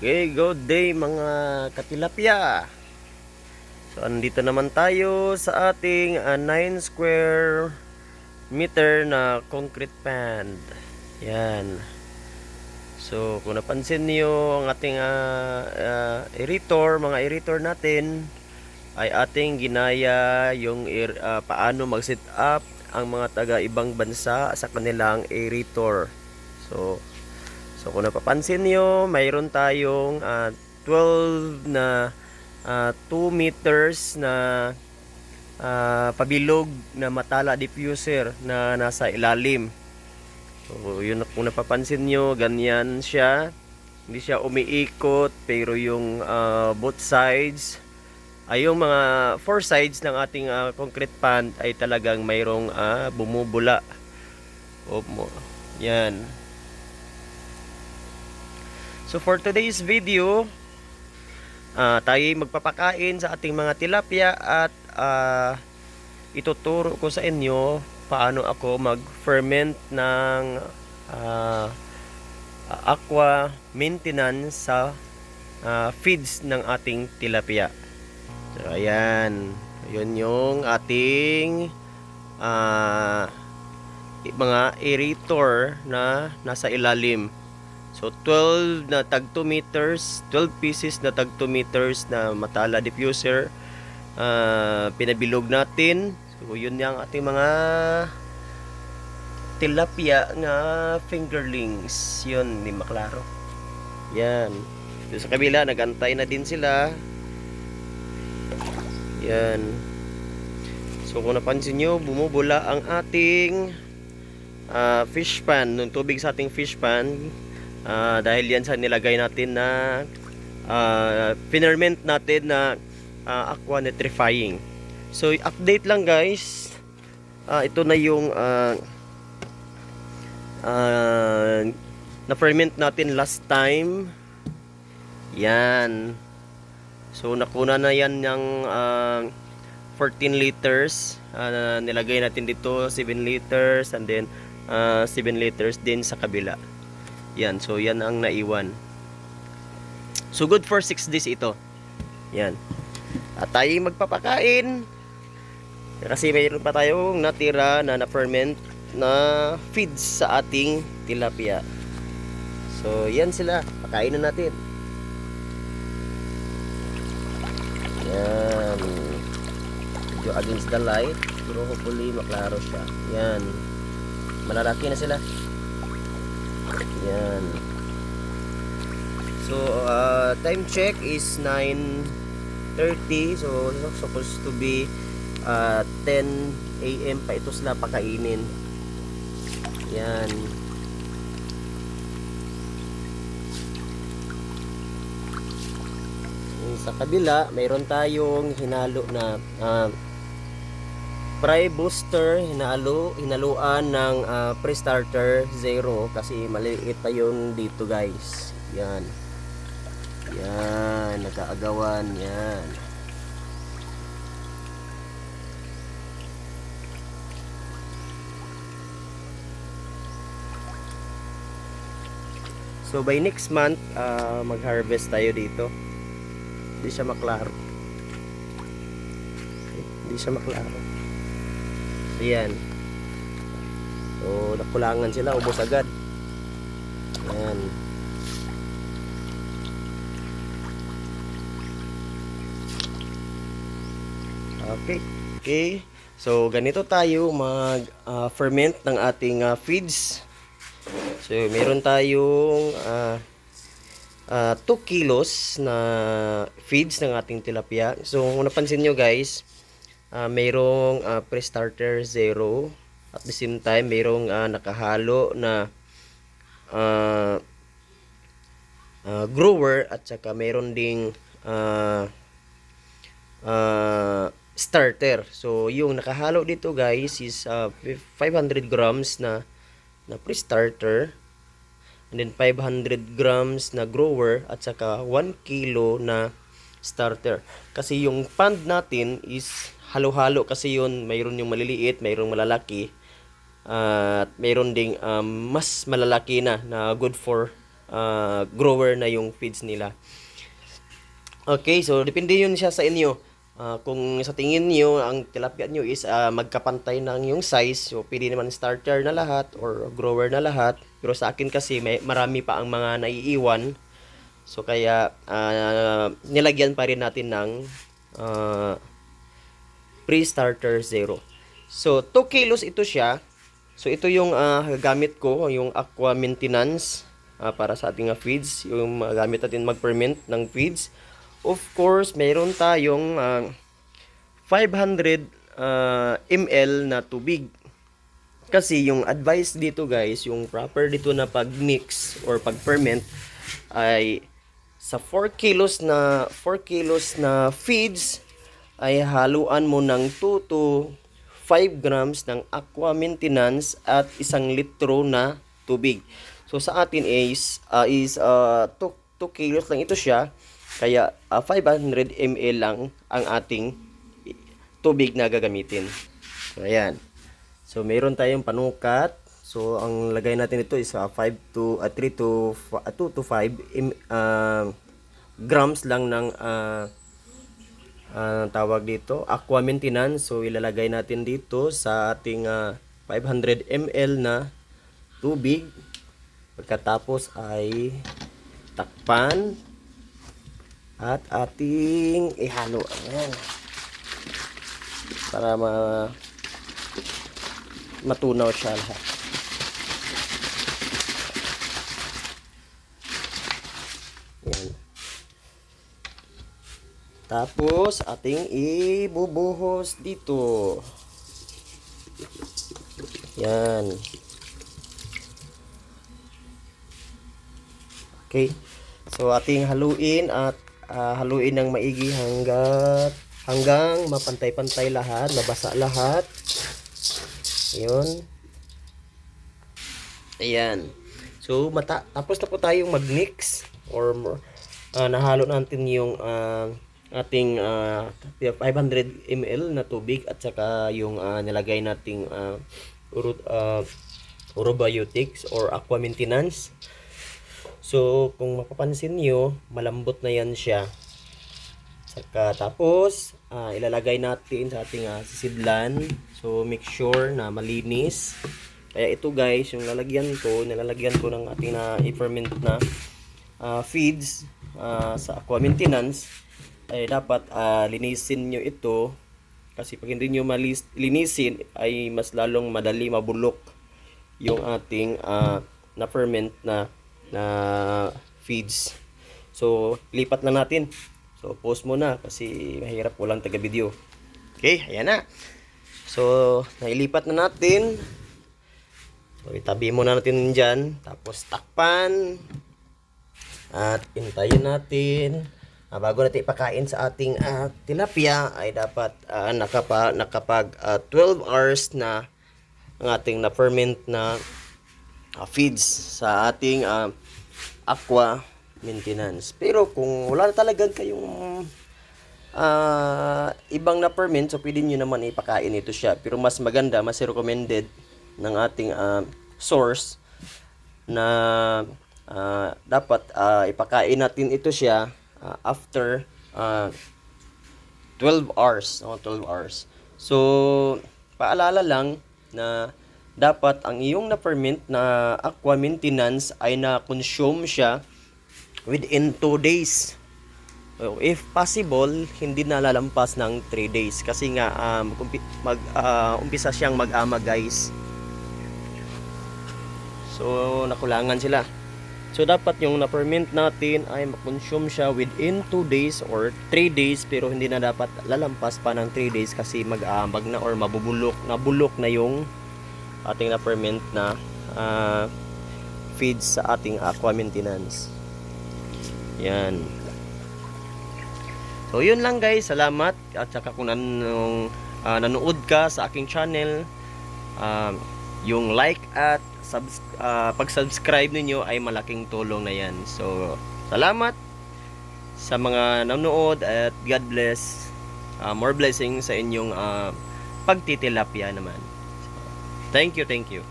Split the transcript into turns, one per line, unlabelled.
Okay, good day mga katilapia. So, andito naman tayo sa ating 9 square meter na concrete pond. Yan. So, kung napansin niyo ang ating ah, ah, aerator, mga aerator natin, ay ating ginaya yung ah, paano mag-set up ang mga taga ibang bansa sa kanilang aerator. So, So kung napapansin nyo, mayroon tayong ah, 12 na ah, 2 meters na ah, pabilog na matala diffuser na nasa ilalim. So yun kung napapansin nyo, ganyan siya. Hindi siya umiikot pero yung ah, both sides ay yung mga four sides ng ating ah, concrete pond ay talagang mayroong ah, bumubula. O, mo, yan. So for today's video, ah tayo magpapakain sa ating mga tilapia at ah, ituturo ko sa inyo paano ako mag-ferment ng ah, aqua maintenance sa ah, feeds ng ating tilapia. So ayan, yun yung ating ah, mga aerator na nasa ilalim. So 12 na tag 2 meters, 12 pieces na tag 2 meters na matala diffuser. ah, pinabilog natin. So yun yung ating mga tilapia nga fingerlings. Yun, hindi maklaro. Yan. Doon sa kabila, nagantay na din sila. Yan. So kung napansin nyo, bumubula ang ating ah, fish pan, yung tubig sa ating fish pan. Ah, dahil yan sa nilagay natin na uh, finerment natin na ah, aqua nitrifying. So update lang guys. Ah, ito na yung ah, ah, na ferment natin last time. Yan. So nakuna na yan ng ah, 14 liters. Ah, nilagay natin dito 7 liters and then ah, 7 liters din sa kabila. Yan, so yan ang naiwan. So good for 6 days ito. Yan. At tayo magpapakain. Kasi mayroon pa tayong natira na na-ferment na feeds sa ating tilapia. So yan sila. Pakain na natin. Yan. Medyo against the light. Pero hopefully maklaro siya. Yan. Malalaki na sila. Yan. So, uh, time check is 9.30. So, supposed to be uh, 10 a.m. pa ito sila pakainin. Yan. Sa kabila, mayroon tayong hinalo na uh, Fry booster, hinalo, hinaluan ng ah, pre-starter zero kasi maliit pa yung dito guys. Yan. Yan, nagkaagawan, yan. So by next month, ah, mag-harvest tayo dito. Hindi siya maklaro. Hindi siya maklaro. So, yan. So, nakulangan sila, ubos agad. Yan. Okay. Okay. So, ganito tayo mag-ferment ng ating ah, feeds. So, meron tayong ah 2 kilos na feeds ng ating tilapia. So, kung napansin nyo guys, ah mayroong ah, pre-starter zero. At the same time mayroong ah, nakahalo na ah, ah, grower at saka mayroon ding ah, ah, starter. So yung nakahalo dito guys is ah, 500 grams na na pre-starter. And then 500 grams na grower at saka 1 kilo na starter. Kasi yung pond natin is halo-halo kasi yun mayroon yung maliliit mayroong malalaki at mayroon ding um, mas malalaki na na good for ah, grower na yung feeds nila. Okay, so depende yun siya sa inyo. Ah, kung sa tingin niyo ang tilapia niyo is ah, magkapantay ng yung size, so pwede naman starter na lahat or grower na lahat. Pero sa akin kasi may marami pa ang mga naiiwan. So kaya ah, nilagyan pa rin natin ng ah, pre-starter zero. So 2 kilos ito siya. So ito yung ah, gamit ko, yung aqua maintenance ah, para sa ating ah, feeds, yung ah, gamit natin mag-ferment ng feeds. Of course, mayroon tayong ah, 500 ah, ml na tubig. Kasi yung advice dito guys, yung proper dito na pag-mix or pag-ferment ay sa 4 kilos na 4 kilos na feeds ay haluan mo ng 2 to 5 grams ng aqua maintenance at isang litro na tubig. So sa atin is uh, is uh, 2, 2 kilos lang ito siya. Kaya uh, 500 ml lang ang ating tubig na gagamitin. So ayan. So meron tayong panukat. So ang lagay natin ito is uh, 5 to uh, 3 to uh, 2 to 5 im- uh, grams lang ng uh, uh, tawag dito aqua maintenance. So ilalagay natin dito sa ating uh, 500 ml na tubig. Pagkatapos ay takpan at ating ihalo. Ayan. Para ma matunaw siya lahat. Yan. Tapos, ating ibubuhos dito. Yan. Okay. So, ating haluin at ah, haluin ng maigi hanggat hanggang mapantay-pantay lahat, mabasa lahat. Ayun. Ayan. So, mata tapos na po tayong mag-mix or ah, nahalo natin yung ah, ating ah, 500 ml na tubig at saka yung ah, nilagay nating uh, uro, ah, urobiotics or aqua maintenance. So, kung mapapansin nyo, malambot na yan siya. Saka tapos, ah, ilalagay natin sa ating ah, sisidlan. So, make sure na malinis. Kaya ito guys, yung lalagyan ko, nilalagyan ko ng ating na i-ferment na ah, feeds ah, sa aqua maintenance. Ay dapat ah, linisin nyo ito. Kasi pag hindi nyo malis, linisin, ay mas lalong madali mabulok yung ating ah, na-ferment na na feeds. So, lipat na natin. So, post mo na kasi mahirap walang taga-video. Okay, ayan na. So, nailipat na natin. So, itabi muna natin dyan. Tapos, takpan. At intayin natin. Ah, bago natin ipakain sa ating ah, tilapia, ay dapat ah, nakapa, nakapag ah, 12 hours na ang ating na-ferment na ah, feeds sa ating ah, aqua maintenance. Pero kung wala na talaga kayong ah, ibang na ferment, so pwede nyo naman ipakain ito siya. Pero mas maganda, mas recommended ng ating ah, source na ah, dapat ah, ipakain natin ito siya ah, after ah, 12 hours. No? 12 hours. So, paalala lang na dapat ang iyong na-ferment na aqua maintenance ay na-consume siya within 2 days. So, if possible, hindi na lalampas ng 3 days kasi nga kumpi- mag ah, umpisa siyang mag-ama guys. So nakulangan sila. So dapat yung na-ferment natin ay ma-consume siya within 2 days or 3 days pero hindi na dapat lalampas pa ng 3 days kasi mag-aambag na or mabubulok, nabulok na yung ating na-ferment na ah, feeds sa ating aqua maintenance. Yan. So yun lang guys, salamat at saka kung nanong, ah, nanood ka sa aking channel, um, yung like at subs- ah, pag-subscribe ninyo ay malaking tulong na yan. So salamat sa mga nanonood at God bless. Ah, more blessings sa inyong ah, pagtitilapia naman. thank you, thank you.